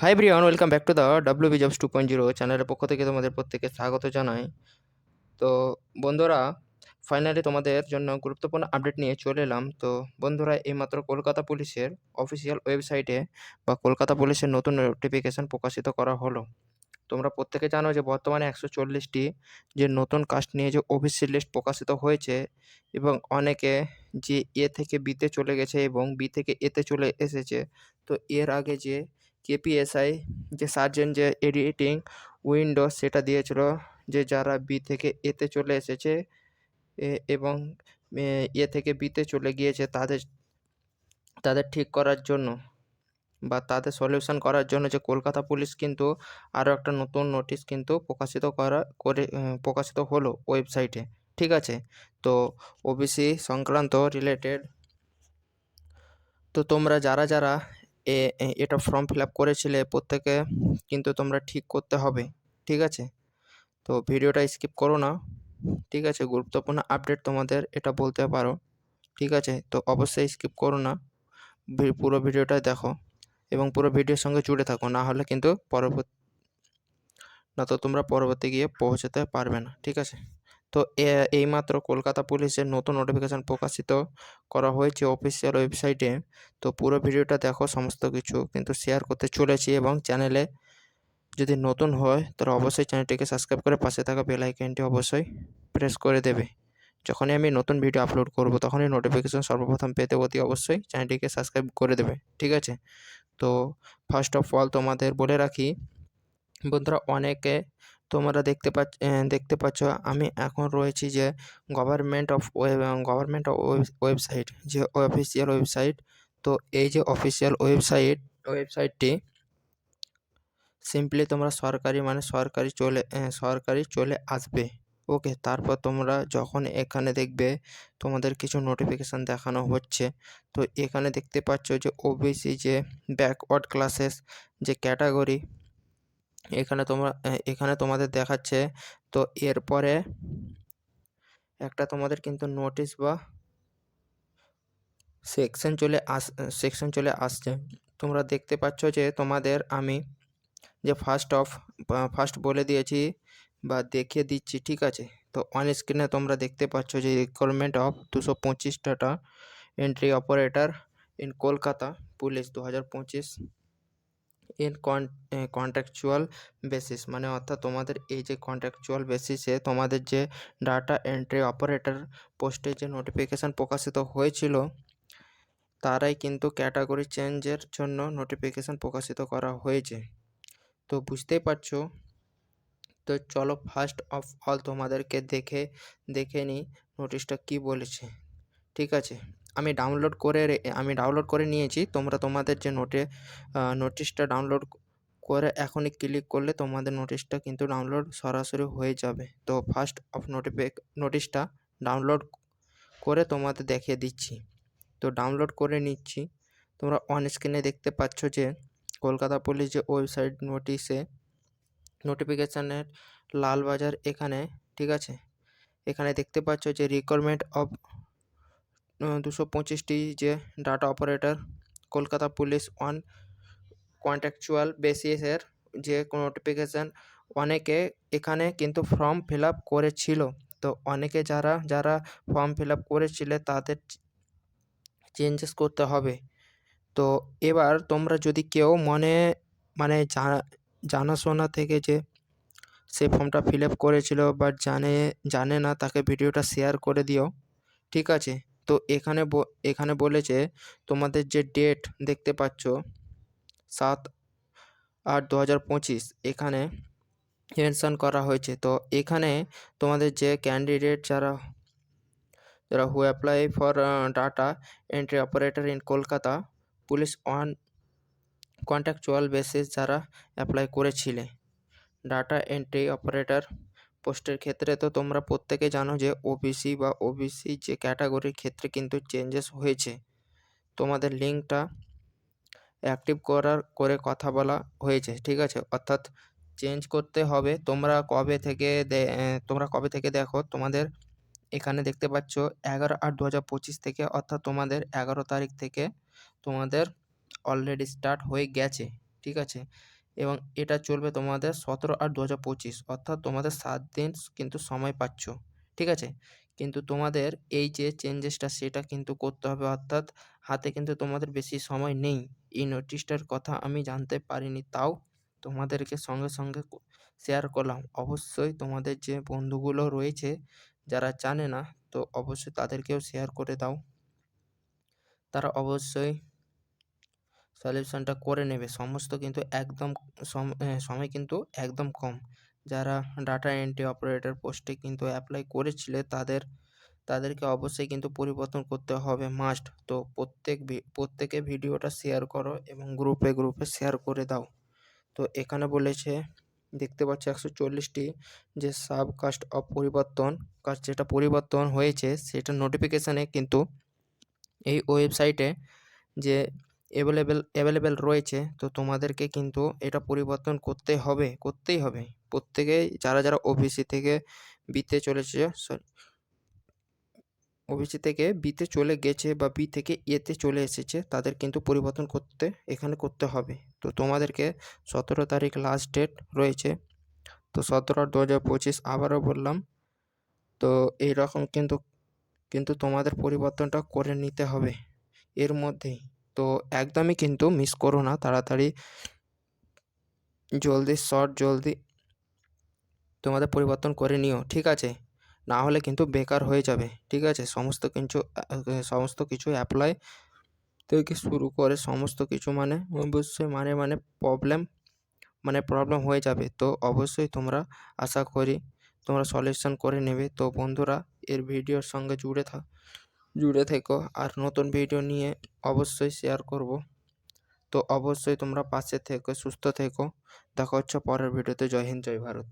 Hi Brian welcome back to the W B jobs two point zero চ্যানেলের পক্ষ থেকে তোমাদের প্রত্যেকে স্বাগত জানাই। তো বন্ধুরা ফাইনালি তোমাদের জন্য গুরুত্বপূর্ণ আপডেট নিয়ে চলে এলাম। তো বন্ধুরা, এইমাত্র কলকাতা পুলিশের অফিসিয়াল ওয়েবসাইটে বা কলকাতা পুলিশের নতুন নোটিফিকেশান প্রকাশিত করা হলো। তোমরা প্রত্যেকে জানো যে বর্তমানে একশো চল্লিশটি যে নতুন কাস্ট নিয়ে যে ওবিসি লিস্ট প্রকাশিত হয়েছে এবং অনেকে যে এ থেকে বিতে চলে গেছে এবং বি থেকে এতে চলে এসেছে। তো এর আগে যে কেপিএসআই যে সার্জেন যে এডিটিং উইন্ডো সেটা দিয়েছিল, যে যারা বি থেকে এতে চলে এসেছে এবং, এ থেকে বিতে চলে গিয়েছে তাদের তাদের ঠিক করার জন্য বা তাদের সলিউশন করার জন্য যে কলকাতা পুলিশ কিন্তু আরও একটা নতুন নোটিশ কিন্তু প্রকাশিত করা, করে প্রকাশিত হলো ওয়েবসাইটে ঠিক আছে? তো ওবিসি সংক্রান্ত রিলেটেড তো তোমরা যারা যারা এ এটা ফর্ম ফিল আপ করেছিলে প্রত্যেকে, কিন্তু তোমরা ঠিক করতে হবে, ঠিক আছে? তো ভিডিওটা স্কিপ করো না, ঠিক আছে? গুরুত্বপূর্ণ আপডেট তোমাদের এটা বলতে পারো, ঠিক আছে? তো অবশ্যই স্কিপ করো না পুরো ভিডিওটা দেখো এবং পুরো ভিডিওর সঙ্গে জুড়ে থাকো, না হলে কিন্তু পরবর্তী, না তো তোমরা পরবর্তী গিয়ে পৌঁছাতে পারবে না, ঠিক আছে? তো এ- এইমাত্র কলকাতা পুলিশের নতুন নোটিফিকেশান প্রকাশিত করা হয়েছে অফিসিয়াল ওয়েবসাইটে তো পুরো ভিডিওটা দেখো সমস্ত কিছু কিন্তু শেয়ার করতে চলেছি এবং চ্যানেলে যদি নতুন হয় তাহলে অবশ্যই চ্যানেলটিকে সাবস্ক্রাইব করে পাশে থাকা বেল আইকনটি অবশ্যই প্রেস করে দেবে। যখনই আমি নতুন ভিডিও আপলোড করব তখনই নোটিফিকেশন সর্বপ্রথম পেতে অতি অবশ্যই চ্যানেলটিকে সাবস্ক্রাইব করে দেবে ঠিক আছে? তো ফার্স্ট অফ অল তোমাদের বলে রাখি বন্ধুরা অনেকে তোমরা দেখতে পাচ্ছ দেখতে পাচ্ছ আমি এখন রয়েছি যে government of government of website যে অফিসিয়াল ওয়েবসাইট তো এই যে অফিসিয়াল ওয়েবসাইট ওয়েবসাইটটি সিম্পলি তোমরা সরকারি মানে সরকারি চলে সরকারি চলে আসবে। ওকে তারপর তোমরা যখন এখানে দেখবে তোমাদের কিছু নোটিফিকেশান দেখানো হচ্ছে, তো এখানে দেখতে পাচ্ছ যে ওবিসি যে ব্যাকওয়ার্ড ক্লাসেস যে ক্যাটাগরি এখানে তোমরা এখানে তোমাদের দেখাচ্ছে, তো এরপরে একটা তোমাদের কিন্তু নোটিশ বা সেকশন চলে আস সেকশন চলে আসছে। তোমরা দেখতে পাচ্ছ যে তোমাদের আমি যে ফার্স্ট অফ ফার্স্ট বলে দিয়েছি বা দেখিয়ে দিচ্ছি, ঠিক আছে? তো অন স্ক্রিনে তোমরা দেখতে পাচ্ছ যে রিকোয়ারমেন্ট অফ দুশো পঁচিশ টাকা entry operator in Kolkata police দু হাজার পঁচিশ। ইন কন্ট্রাকচুয়াল বেসিস মানে অর্থাৎ তোমাদের এই যে কন্ট্রাকচুয়াল বেসিসে তোমাদের যে ডাটা এন্ট্রি অপারেটর পোস্টে যে নোটিফিকেশান প্রকাশিত হয়েছিল, তারাই কিন্তু ক্যাটাগরি চেঞ্জের জন্য নোটিফিকেশান প্রকাশিত করা হয়েছে। তো বুঝতেই পারছ? তো চলো ফার্স্ট অফ অল তোমাদেরকে দেখে দেখে নিই নোটিশটা কী বলেছে। ঠিক আছে? আমি ডাউনলোড করে আমি ডাউনলোড করে নিয়েছি। তোমরা তোমাদের যে নোটে নোটিশটা ডাউনলোড করে এখনই ক্লিক করলে তোমাদের নোটিশটা কিন্তু ডাউনলোড সরাসরি হয়ে যাবে। তো ফার্স্ট অফ নোটিফিক নোটিশটা ডাউনলোড করে তোমাদের দেখিয়ে দিচ্ছি। তো ডাউনলোড করে নিচ্ছি। তোমরা অন স্ক্রিনে দেখতে পাচ্ছ যে কলকাতা পুলিশ যে ওয়েবসাইট নোটিশে নোটিফিকেশানের লালবাজার এখানে, ঠিক আছে? এখানে দেখতে পাচ্ছ যে রিকোয়ারমেন্ট অফ দুশো পঁচিশটি যে data operator Kolkata police on contractual বেসিসের যে নোটিফিকেশান অনেকে এখানে কিন্তু ফর্ম ফিল আপ করেছিল। তো অনেকে যারা যারা ফর্ম ফিল আপ করেছিলে তাদের চেঞ্জেস করতে হবে। তো এবার তোমরা যদি কেউ মনে মানে জানা জানাশোনা থেকে যে সে ফর্মটা ফিল আপ করেছিল বাট জানে জানে না তাকে ভিডিওটা শেয়ার করে দিও, ঠিক আছে? তো এখানে এখানে বলেছে তোমাদের যে ডেট দেখতে পাচ্ছ সাত আট দু হাজার পঁচিশ, এখানে মেনশন করা হয়েছে। তো এখানে তোমাদের যে ক্যান্ডিডেট যারা যারা who apply for data entry operator in Kolkata, police on contractual basis যারা অ্যাপ্লাই করেছিলে ডাটা এন্ট্রি অপারেটর পোস্টের ক্ষেত্রে তো তোমরা প্রত্যেকে জানো যে ওবিসি বা ওবিসি যে ক্যাটাগরির ক্ষেত্রে কিন্তু চেঞ্জেস হয়েছে। তোমাদের লিঙ্কটা অ্যাক্টিভ করার করে কথা বলা হয়েছে, ঠিক আছে? অর্থাৎ চেঞ্জ করতে হবে। তোমরা কবে থেকে তোমরা কবে থেকে দেখো? তোমাদের এখানে দেখতে পাচ্ছ এগারো আট দু হাজার পঁচিশ থেকে, অর্থাৎ তোমাদের এগারো তারিখ থেকে তোমাদের অলরেডি স্টার্ট হয়ে গেছে, ঠিক আছে? এবং এটা চলবে তোমাদের সতেরো আট দু হাজার পঁচিশ, অর্থাৎ তোমাদের সাত দিন কিন্তু সময় পাচ্ছ, ঠিক আছে? কিন্তু তোমাদের এই যে চেঞ্জেসটা সেটা কিন্তু করতে হবে, অর্থাৎ হাতে কিন্তু তোমাদের বেশি সময় নেই। এই নোটিশটার কথা আমি জানতে পারিনি, তাও তোমাদেরকে সঙ্গে সঙ্গে শেয়ার করলাম। অবশ্যই তোমাদের যে বন্ধুগুলো রয়েছে যারা জানে না, তো অবশ্যই তাদেরকেও শেয়ার করে দাও। তারা অবশ্যই সলিউশনটা করে নেবে। সমস্ত কিন্তু একদম সম- সময় কিন্তু একদম কম। যারা ডাটা এন্ট্রি অপারেটর পোস্টে কিন্তু অ্যাপ্লাই করেছিলে, তাদের, তাদেরকে অবশ্যই কিন্তু পরিবর্তন করতে হবে মাস্ট তো প্রত্যেক প্রত্যেকে ভিডিওটা শেয়ার করো এবং গ্রুপে গ্রুপে শেয়ার করে দাও। তো এখানে বলেছে, দেখতে পাচ্ছি একশো চল্লিশটি যে সাবকাস্ট অফ পরিবর্তন কাজ যেটা পরিবর্তন হয়েছে, সেটা নোটিফিকেশানে কিন্তু এই ওয়েবসাইটে যে অ্যাভেলেবেল অ্যাভেলেবেল রয়েছে, তো তোমাদেরকে কিন্তু এটা পরিবর্তন করতে হবে, করতেই হবে। প্রত্যেকেই যারা যারা ওবিসি থেকে বিতে চলেছে সরি ওবিসি থেকে বিতে চলে গেছে বা বি থেকে এতে চলে এসেছে, তাদের কিন্তু পরিবর্তন করতে, এখানে করতে হবে। তো তোমাদেরকে সতেরো তারিখ লাস্ট ডেট রয়েছে, তো সতেরো দু হাজার পঁচিশ আবারও বললাম, তো এই রকম কিন্তু কিন্তু তোমাদের পরিবর্তনটা করে নিতে হবে। এর মধ্যেই তো একদমই কিন্তু মিস করো না তাড়াতাড়ি। জলদি শর্ট জলদি তোমাদের পরিবর্তন করে নিও, ঠিক আছে? না হলে কিন্তু বেকার হয়ে যাবে, ঠিক আছে? সমস্ত কিছু সমস্ত কিছু অ্যাপ্লাই থেকে শুরু করে সমস্ত কিছু মানে অবশ্যই মানে মানে প্রবলেম মানে প্রবলেম হয়ে যাবে। তো অবশ্যই তোমরা আশা করি তোমরা সলিউশন করে নেবে। তো বন্ধুরা, এর ভিডিওর সঙ্গে জুড়ে থাক। জুড়ে থেকো। আর নতুন ভিডিও নিয়ে অবশ্যই শেয়ার করব। তো অবশ্যই তোমরা পাশে থেকো, সুস্থ থেকো। দেখা হচ্ছে পরের ভিডিওতে। জয় হিন্দ, জয় ভারত।